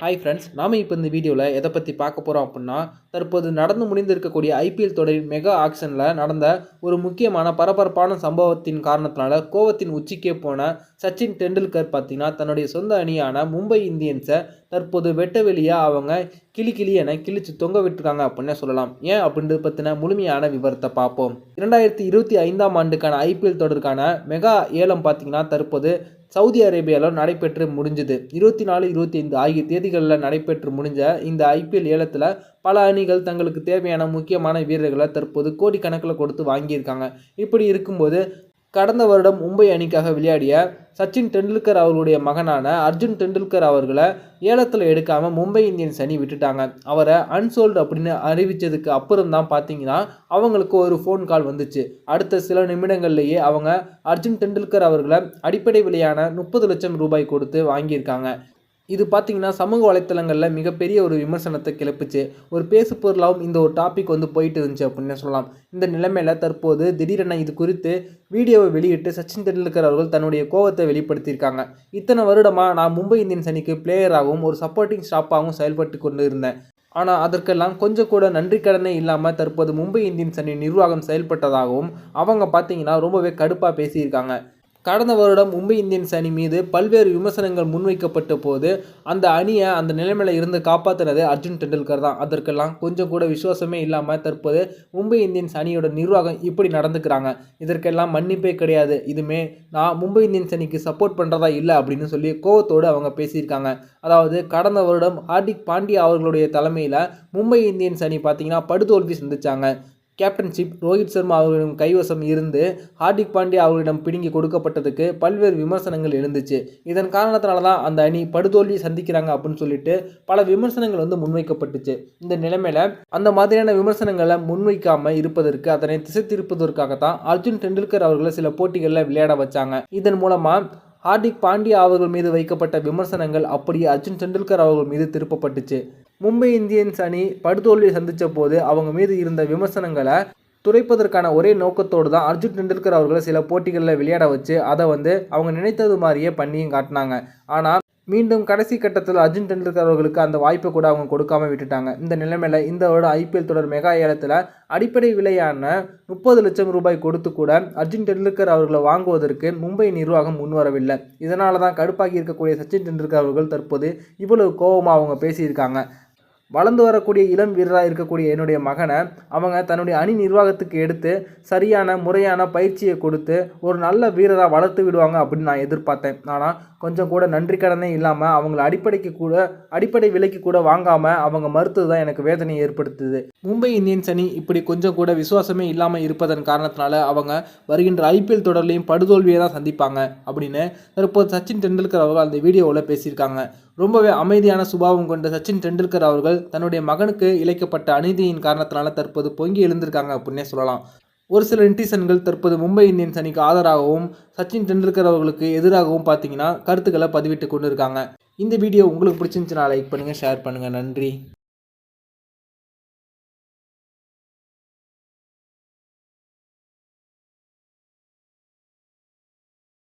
Hi friends நாம் இப்போ இந்த வீடியோவில் எதை பற்றி பார்க்க போகிறோம் அப்படின்னா தற்போது நடந்து முடிந்திருக்கக்கூடிய ஐபிஎல் தொடரின் மெகா ஆக்ஷனில் நடந்த ஒரு முக்கியமான பரபரப்பான சம்பவத்தின் காரணத்தினால கோவத்தின் உச்சிக்கே போன சச்சின் டெண்டுல்கர் பார்த்தீங்கன்னா தன்னுடைய சொந்த அணியான மும்பை இந்தியன்ஸை தற்போது வெட்ட வெளியாக அவங்க கிளி கிளி என கிழிச்சு தொங்க விட்டுருக்காங்க அப்படின்னே சொல்லலாம். ஏன் அப்படின்றது பற்றின முழுமையான விவரத்தை பார்ப்போம். இரண்டாயிரத்தி இருபத்தி ஐந்தாம் ஆண்டுக்கான ஐபிஎல் தொடருக்கான மெகா ஏலம் பார்த்தீங்கன்னா தற்போது சவுதி அரேபியாவில் நடைபெற்று முடிஞ்சுது. இருபத்தி நாலு இருபத்தி ஐந்து ஆகிய தேதிகளில் நடைபெற்று முடிஞ்ச இந்த ஐபிஎல் ஏலத்தில் பல அணிகள் தங்களுக்கு தேவையான முக்கியமான வீரர்களை தற்போது கோடிக்கணக்கில் கொடுத்து வாங்கியிருக்காங்க. இப்படி இருக்கும்போது கடந்த வருடம் மும்பை அணிக்காக விளையாடிய சச்சின் டெண்டுல்கர் அவர்களுடைய மகனான அர்ஜுன் டெண்டுல்கர் அவர்களை ஏலத்தில் எடுக்காமல் மும்பை இந்தியன்ஸ் அணி விட்டுட்டாங்க. அவரை அன்சோல்டு அப்படின்னு அறிவித்ததுக்கு அப்புறம் தான் பார்த்தீங்கன்னா அவங்களுக்கு ஒரு ஃபோன் கால் வந்துச்சு. அடுத்த சில நிமிடங்கள்லேயே அவங்க அர்ஜுன் டெண்டுல்கர் அவர்களை அடிப்படை விலையான முப்பது லட்சம் ரூபாய் கொடுத்து வாங்கியிருக்காங்க. இது பார்த்திங்கன்னா சமூக வலைத்தளங்களில் மிகப்பெரிய ஒரு விமர்சனத்தை கிளப்புச்சு ஒரு பேசு பொருளாகவும் இந்த ஒரு டாபிக் வந்து போயிட்டு இருந்துச்சு அப்படின்னு சொல்லலாம். இந்த நிலைமையில் தற்போது திடீரென இது குறித்து வீடியோவை வெளியிட்டு சச்சின் டெண்டுல்கர் அவர்கள் தன்னுடைய கோபத்தை வெளிப்படுத்தியிருக்காங்க. இத்தனை வருடமாக நான் மும்பை இந்தியன்ஸ் அணிக்கு பிளேயராகவும் ஒரு சப்போர்ட்டிங் ஸ்டாப்பாகவும் செயல்பட்டு கொண்டு இருந்தேன் ஆனால் அதற்கெல்லாம் கொஞ்சம் கூட நன்றி கடனே இல்லாமல் தற்போது மும்பை இந்தியன்ஸ் அணி நிர்வாகம் செயல்பட்டதாகவும் அவங்க பார்த்தீங்கன்னா ரொம்பவே கடுப்பாக பேசியிருக்காங்க. கடந்த வருடம் மும்பை இந்தியன்ஸ் அணி மீது பல்வேறு விமர்சனங்கள் முன்வைக்கப்பட்ட போது அந்த அணியை அந்த நிலைமையில் இருந்து காப்பாற்றினது அர்ஜுன் டெண்டுல்கர் தான். அதற்கெல்லாம் கொஞ்சம் கூட விசுவாசமே இல்லாமல் தற்போது மும்பை இந்தியன்ஸ் அணியோட நிர்வாகம் இப்படி நடந்துக்கிறாங்க. இதற்கெல்லாம் மன்னிப்பே கிடையாது. இதுமே நான் மும்பை இந்தியன்ஸ் அணிக்கு சப்போர்ட் பண்ணுறதா இல்லை அப்படின்னு சொல்லி கோவத்தோடு அவங்க பேசியிருக்காங்க. அதாவது கடந்த வருடம் ஹார்திக் பாண்டியா அவர்களுடைய தலைமையில் மும்பை இந்தியன்ஸ் அணி பார்த்தீங்கன்னா படுதோல்வி சந்திச்சாங்க. கேப்டன்ஷிப் ரோஹித் சர்மா அவர்களிடம் கைவசம் இருந்து ஹார்திக் பாண்டியா அவர்களிடம் பிடுங்கி கொடுக்கப்பட்டதுக்கு பல்வேறு விமர்சனங்கள் எழுந்துச்சு. இதன் காரணத்தினால தான் அந்த அணி படுதோல்வி சந்திக்கிறாங்க அப்படின்னு சொல்லிட்டு பல விமர்சனங்கள் வந்து முன்வைக்கப்பட்டுச்சு. இந்த நிலைமையில அந்த மாதிரியான விமர்சனங்களை முன்வைக்காம இருப்பதற்கு அதனை திசை திருப்பதற்காக தான் அர்ஜுன் டெண்டுல்கர் அவர்களை சில போட்டிகளில் விளையாட வச்சாங்க. இதன் மூலமாக ஹார்திக் பாண்டியா அவர்கள் மீது வைக்கப்பட்ட விமர்சனங்கள் அப்படியே அர்ஜுன் டெண்டுல்கர் அவர்கள் மீது திருப்பப்பட்டுச்சு. மும்பை இந்தியன்ஸ் அணி படுதோல்வியை சந்தித்த போது அவங்க மீது இருந்த விமர்சனங்களை துடைப்பதற்கான ஒரே நோக்கத்தோடு தான் அர்ஜுன் டெண்டுல்கர் அவர்களை சில போட்டிகளில் விளையாட வச்சு அதை வந்து அவங்க நினைத்தது மாதிரியே பண்ணியும் காட்டினாங்க. ஆனால் மீண்டும் கடைசி கட்டத்தில் அர்ஜுன் டெண்டுல்கர் அவர்களுக்கு அந்த வாய்ப்பை கூட அவங்க கொடுக்காம விட்டுட்டாங்க. இந்த நிலைமையில் இந்த வருடம் ஐபிஎல் தொடர் மெகா ஏலத்தில் அடிப்படை விலையான முப்பது லட்சம் ரூபாய் கொடுத்து கூட அர்ஜுன் டெண்டுல்கர் அவர்களை வாங்குவதற்கு மும்பை நிர்வாகம் முன்வரவில்லை இதனால தான் கடுப்பாகி இருக்கக்கூடிய சச்சின் டெண்டுல்கர் அவர்கள் தற்போது இவ்வளவு கோபமாக அவங்க பேசியிருக்காங்க. வளர்ந்து வரக்கூடிய இளம் வீரராக இருக்கக்கூடிய என்னுடைய மகனை அவங்க தன்னுடைய அணி நிர்வாகத்துக்கு எடுத்து சரியான முறையான பயிற்சியை கொடுத்து ஒரு நல்ல வீரராக வளர்த்து விடுவாங்க அப்படின்னு நான் எதிர்பார்த்தேன். ஆனால் கொஞ்சம் கூட நன்றி கடனே இல்லாமல் அவங்கள அடிப்படைக்கு கூட அடிப்படை விலைக்கு கூட வாங்காமல் அவங்க மறுத்தது தான் எனக்கு வேதனையை ஏற்படுத்துது. மும்பை இந்தியன்ஸ் அணி இப்படி கொஞ்சம் கூட விசுவாசமே இல்லாமல் இருப்பதன் காரணத்தினால அவங்க வருகின்ற ஐபிஎல் தொடர்லையும் படுதோல்வியை தான் சந்திப்பாங்க அப்படின்னு தற்போது சச்சின் டெண்டுல்கர் அவர்கள் அந்த வீடியோவில் பேசியிருக்காங்க. ரொம்பவே அமைதியான சுபாவம் கொண்ட சச்சின் டெண்டுல்கர் அவர்கள் தன்னுடைய மகனுக்கு இழைக்கப்பட்ட அநீதியின் காரணத்தினால தற்போது பொங்கி எழுந்திருக்காங்க அப்படின்னே சொல்லலாம். ஒரு சில நெட்டிசன்கள் தற்போது மும்பை இந்தியன்ஸ் அணிக்கு ஆதரவாகவும் சச்சின் டெண்டுல்கர் அவர்களுக்கு எதிராகவும் பார்த்தீங்கன்னா கருத்துக்களை பதிவிட்டு கொண்டு இருக்காங்க இந்த வீடியோ உங்களுக்கு பிடிச்சிருந்துச்சுன்னா லைக் பண்ணுங்கள் ஷேர் பண்ணுங்கள் நன்றி.